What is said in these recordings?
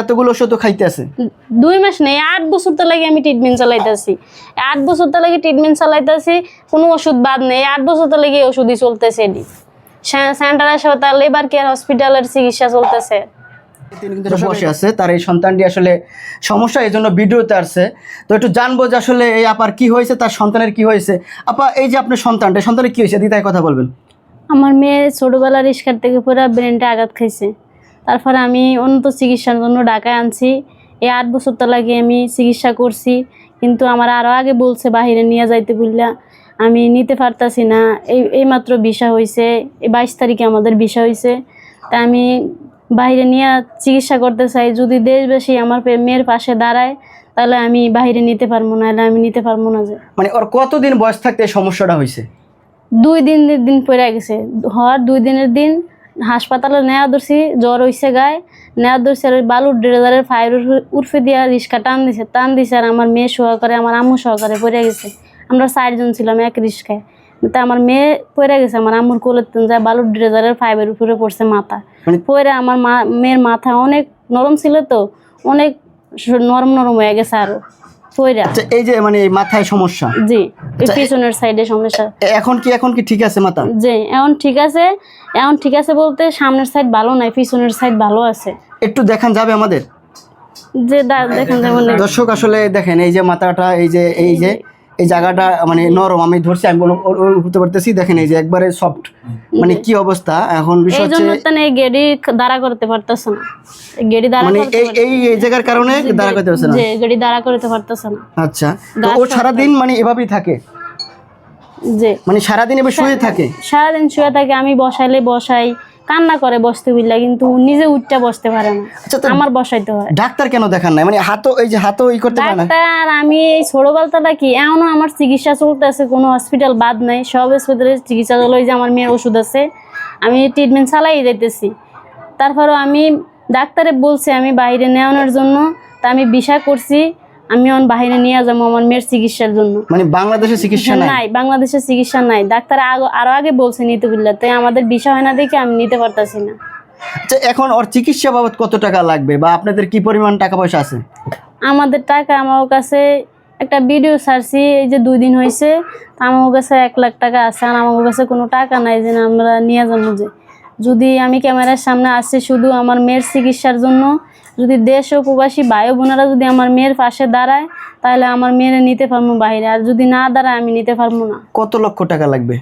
এতগুলো ওষুধ খাইতেছে দুই মাস নেই আট বছর তো লাগে আমি ট্রিটমেন্ট চালাইতেছি। আট বছর তো লাগে ট্রিটমেন্ট চালাইতেছি কোনো ওষুধ বাদ নেই আট বছর তো লাগে ওষুধই চলতেছে এটি। সেন্টার হাসপাতাল এবার কেয়ার হসপিটালের চিকিৎসা চলতেছে। তিনি কিন্তু বসে আছে তার এই সন্তানটি আসলে সমস্যা এই জন্য ভিডিওতে আসছে। তো একটু জানব যে আসলে এই আপার কি হয়েছে তার সন্তানের কি হয়েছে। আপা এই যে আপনার সন্তানটা সন্তানের কি হয়েছে দিদায় কথা বলবেন। আমার মেয়ে ছোটোবেলার রিস্কার থেকে পুরো ব্রেনটা আঘাত খাইছে। তারপরে আমি উন্নত চিকিৎসার জন্য ঢাকায় আনছি। এই আট বছর তো লাগে আমি চিকিৎসা করছি কিন্তু আমার আরও আগে বলছে বাহিরে নিয়ে যাইতে বললা আমি নিতে পারতাছি না। এই এইমাত্র ভিসা হয়েছে এই বাইশ তারিখে আমাদের ভিসা হয়েছে তা আমি বাইরে নিয়ে চিকিৎসা করতে চাই। যদি দেশবাসী আমার মেয়ের পাশে দাঁড়ায় তাহলে আমি বাইরে নিতে পারব না হলে আমি নিতে পারব না যে। মানে ওর কতদিন বয়স থাকতে সমস্যাটা হয়েছে দুই দিন দিন পরে গেছে। হওয়ার দুই দিনের দিন হাসপাতালে নেওয়া ধরছি জ্বর হইছে গায়ে। নেওয়া ধরছি আর ওই বালুর ড্রেজারের ফায়ার উর্ফে দিয়া রিক্সা টান দিছে টান দিছে আর আমার মেয়ে সহকারে আমার আম্মু সহকারে পড়ে গেছে। আমরা চারজন ছিলাম এক রিক্সায় তা আমার মেয়ে পড়ে গেছে আমার আম্মুর কোলের যায় বালুর ড্রেজারের ফাইভের উপরে পড়ছে মাথা। মানে- পরে আমার মা মেয়ের মাথা অনেক নরম ছিল তো অনেক নরম নরম হয়ে গেছে আরও। আচ্ছা এই যে মানে এই মাথায় সমস্যা। জি আচ্ছা, পিছনের সাইডে সমস্যা। এখন কি এখন কি ঠিক আছে মাথা? জি এখন ঠিক আছে। এখন ঠিক আছে বলতে সামনের সাইড ভালো নাই পিছনের সাইড ভালো আছে। একটু দেখান যাবে আমাদের? যে দেখেন। দর্শক আসলে দেখেন এই যে মাথাটা এই যে এই যে এই জায়গাটা মানে নরম আমি ধরছি আমি ও- ও- পারতেছি দেখেন এই যে একবারে সফট মানে কি অবস্থা? এখন বিষয় হচ্ছে জন্য এই গেড়ি দাঁড়া করতে পারতেছে না। গেড়ি দাঁড়া মানে এই এই এই জায়গার কারণে দাঁড়া করতে পারছে না? যে গেড়ি দাঁড়া করতে পারতেছে না। আচ্ছা তো ও সারাদিন মানে এভাবেই থাকে? যে মানে সারাদিন এবার শুয়ে থাকে? সারাদিন শুয়ে থাকে আমি বসাইলে বসাই কান্না করে বসতে বুঝলা কিন্তু নিজে উঠটা বসতে পারে না। আচ্ছা আমার বসাইতে হয়। ডাক্তার কেন দেখান নাই? মানে হাতও এই যে হাতও ই করতে পারে না? ডাক্তার আমি এই ছোটবেলাটা কি এমনও আমার চিকিৎসা চলতেছে কোনো হসপিটাল বাদ নাই সব হসপিটালে চিকিৎসা চলে ওই যে আমার মেয়ের ওষুধ আছে আমি ট্রিটমেন্ট চালাই যাইতেছি। তারপরও আমি ডাক্তারে বলছে আমি বাইরে নেওয়ানোর জন্য তা আমি বিষা করছি আমি এখন বাইরে নিয়ে যাব আমার মেয়ের চিকিৎসার জন্য। মানে বাংলাদেশে চিকিৎসা নাই? বাংলাদেশের চিকিৎসা নাই। ডাক্তার আরও আগে বলছে নিতে বুঝলে তাই আমাদের বিষা হয় না দেখে আমি নিতে পারতাছি না। আচ্ছা এখন ওর চিকিৎসা বাবদ কত টাকা লাগবে বা আপনাদের কি পরিমাণ টাকা পয়সা আছে? আমাদের টাকা আমার কাছে একটা ভিডিও ছাড়ছি এই যে দুই দিন হয়েছে তা আমার কাছে এক লাখ টাকা আছে আর আমার কাছে কোনো টাকা নাই যে আমরা নিয়ে যাব যে। যদি আমি ক্যামেরার সামনে আসছি শুধু আমার মেয়ের চিকিৎসার জন্য যদি দেশ ও প্রবাসী ভাই বোনেরা যদি আমার মেয়ের পাশে দাঁড়ায় তাহলে আমার মেয়েরা নিতে পারব বাইরে আর যদি না দাঁড়ায় আমি নিতে পারব না। কত লক্ষ টাকা লাগবে?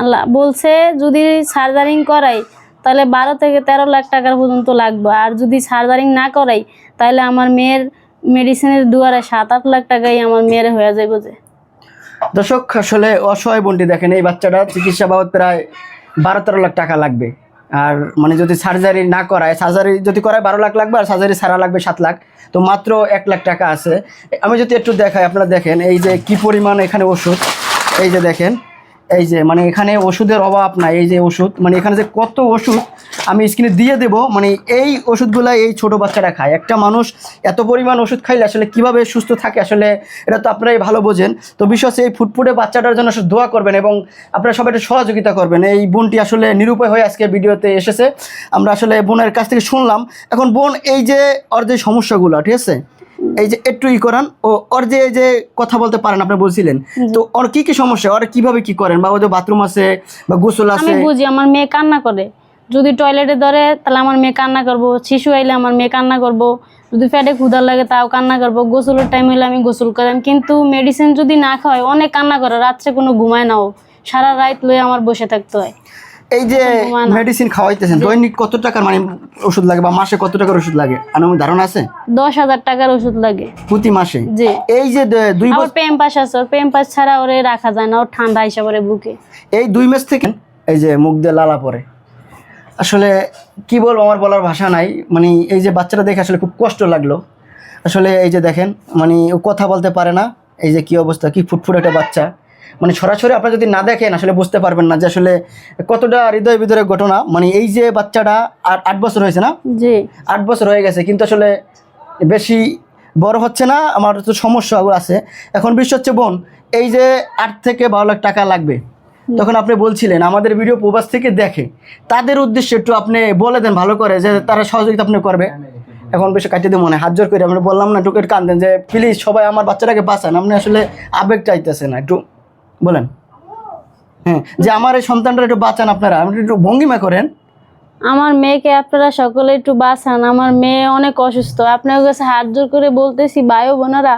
আল্লাহ বলছে যদি সার্জারিং করাই তাহলে বারো থেকে তেরো লাখ টাকার পর্যন্ত লাগবে। আর যদি সার্জারিং না করাই তাহলে আমার মেয়ের মেডিসিনের দুয়ারে সাত আট লাখ টাকাই আমার মেয়ের হয়ে যাবে যে। দর্শক আসলে অসহায় বন্টি দেখেন এই বাচ্চাটা চিকিৎসা বাবদ প্রায় বারো তেরো লাখ টাকা লাগবে। আর মানে যদি সার্জারি না করায় সার্জারি যদি করায় বারো লাখ লাগবে আর সার্জারি সারা লাগবে সাত লাখ, তো মাত্র এক লাখ টাকা আছে। আমি যদি একটু দেখাই, আপনারা দেখেন, এই যে কি পরিমাণ এখানে ওষুধ, এই যে দেখেন এই যে মানে এখানে ওষুধের অভাব নাই, এই যে ওষুধ মানে এখানে যে কত ওষুধ, আমি স্ক্রিনে দিয়ে দেব মানে এই ওষুধগুলো এই ছোট বাচ্চারা খায়। একটা মানুষ এত পরিমাণ ওষুধ খাইলে আসলে কীভাবে সুস্থ থাকে, আসলে এটা তো আপনারাই ভালো বোঝেন। তো হচ্ছে এই ফুটফুটে বাচ্চাটার জন্য আসলে দোয়া করবেন এবং আপনারা সবাই সহযোগিতা করবেন। এই বোনটি আসলে নিরুপায় হয়ে আজকে ভিডিওতে এসেছে। আমরা আসলে বোনের কাছ থেকে শুনলাম। এখন বোন, এই যে, ওর যে সমস্যাগুলো, ঠিক আছে? এই যে একটু ই করান ও ওর যে এই যে কথা বলতে পারেন আপনি বলছিলেন তো ওর কি কি সমস্যা? ওর কীভাবে কি করেন? বা ওদের বাথরুম আছে বা গোসল আছে? আমি বুঝি আমার মেয়ে কান্না করে। যদি টয়লেটে ধরে তাহলে আমার মেয়ে কান্না করব। শিশু আইলে আমার মেয়ে কান্না করব। যদি পেটে ক্ষুধার লাগে তাও কান্না করব। গোসলের টাইম হলে আমি গোসল করাম। কিন্তু মেডিসিন যদি না খাওয়াই অনেক কান্না করে। রাত্রে কোনো ঘুমায় নাও সারা রাত লয়ে আমার বসে থাকতে হয়। এই যে মেডিসিন খাওয়াইতেছেন দৈনিক কত টাকার মানে ওষুধ লাগে বা মাসে কত টাকার ওষুধ লাগে? আনুমানিক ধারণা আছে? দশ হাজার টাকার ওষুধ লাগে। প্রতি মাসে? জি। এই যে দুই বছর পেম পাস আছে ওর পেম পাস ছাড়া ওরে রাখা যায় না ওর ঠান্ডা হিসাবে ওরে বুকে। এই দুই মাস থেকে এই যে মুখ দিয়ে লালা পড়ে। আসলে কি বলব আমার বলার ভাষা নাই। মানে এই যে বাচ্চাটা দেখে আসলে খুব কষ্ট লাগল। আসলে এই যে দেখেন মানে ও কথা বলতে পারে না। এই যে কি অবস্থা কি ফুটফুট একটা বাচ্চা। মানে সরাসরি আপনারা যদি না দেখেন আসলে বুঝতে পারবেন না যে আসলে কতটা হৃদয় ভিতরে ঘটনা। মানে এই যে বাচ্চাটা আট আট বছর হয়েছে না? জি। আট বছর হয়ে গেছে কিন্তু আসলে বেশি বড় হচ্ছে না আমার তো সমস্যা আছে। এখন বিষয় হচ্ছে বোন এই যে আট থেকে বারো লাখ টাকা লাগবে। তখন আপনি বলছিলেন আমাদের ভিডিও প্রবাস থেকে দেখে। তাদের উদ্দেশ্যে একটু আপনি বলে দেন ভালো করে যে তারা সহযোগিতা আপনি করবে। এখন বেশি কাটিয়ে দিয়ে মনে হয়, হাত জোর করে আমরা বললাম না একটু কান দেন যে প্লিজ সবাই আমার বাচ্চাটাকে বাঁচান। আপনি আসলে আবেগ চাইতেছেন না একটু বলেন। হ্যাঁ যে আমার এই সন্তানটা একটু বাঁচান আপনারা, আপনি একটু ভঙ্গিমা করেন। আমার মেয়েকে আপনারা সকলে একটু বাঁচান, আমার মেয়ে অনেক অসুস্থ। আপনার কাছে হাত জোর করে বলতেছি ও বোনেরা,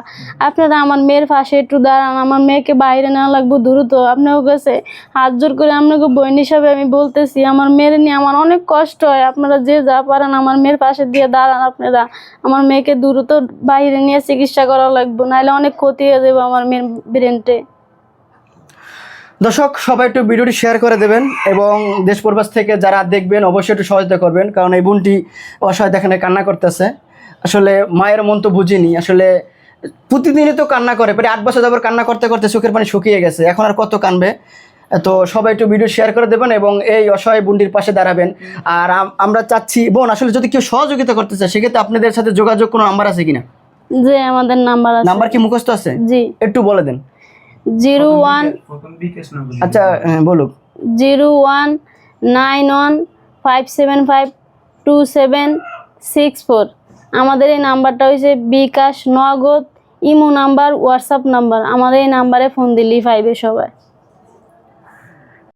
আপনারা আমার মেয়ের পাশে একটু দাঁড়ান, আমার মেয়েকে বাইরে নেওয়া লাগবে দ্রুত। আপনার কাছে হাত জোর করে আপনাকে বোন হিসাবে আমি বলতেছি, আমার মেয়ের নিয়ে আমার অনেক কষ্ট হয়। আপনারা যে যা পারেন আমার মেয়ের পাশে দিয়ে দাঁড়ান আপনারা। আমার মেয়েকে দ্রুত বাইরে নিয়ে চিকিৎসা করা লাগবে, নাহলে অনেক ক্ষতি হয়ে যাবে আমার মেয়ের ব্রেনটে দর্শক সবাই একটু ভিডিওটি শেয়ার করে দেবেন এবং দেশ প্রবাস থেকে যারা দেখবেন অবশ্যই একটু সহযোগিতা করবেন কারণ এই বোনটি অসহায় দেখেন কান্না করতেছে। আসলে মায়ের মন তো বুঝিনি আসলে প্রতিদিনই তো কান্না করে প্রায় আট বছর যাবার কান্না করতে করতে চোখের পানি শুকিয়ে গেছে এখন আর কত কানবে? তো সবাই একটু ভিডিও শেয়ার করে দেবেন এবং এই অসহায় বোনটির পাশে দাঁড়াবেন। আর আমরা চাচ্ছি বোন আসলে যদি কেউ সহযোগিতা করতে চায় সেক্ষেত্রে আপনাদের সাথে যোগাযোগ কোনো নাম্বার আছে কিনা? যে আমাদের নাম্বার নাম্বার কি মুখস্থ আছে? জি। একটু বলে দেন। জিরো ওয়ান আচ্ছা হ্যাঁ, বলুক zero one nine one five seven five two seven six four আমাদের এই নাম্বারটা হয়েছে বিকাশ নগদ ইমো নাম্বার হোয়াটসঅ্যাপ নাম্বার। আমাদের এই নাম্বারে ফোন দিলেই পাইবে সবাই।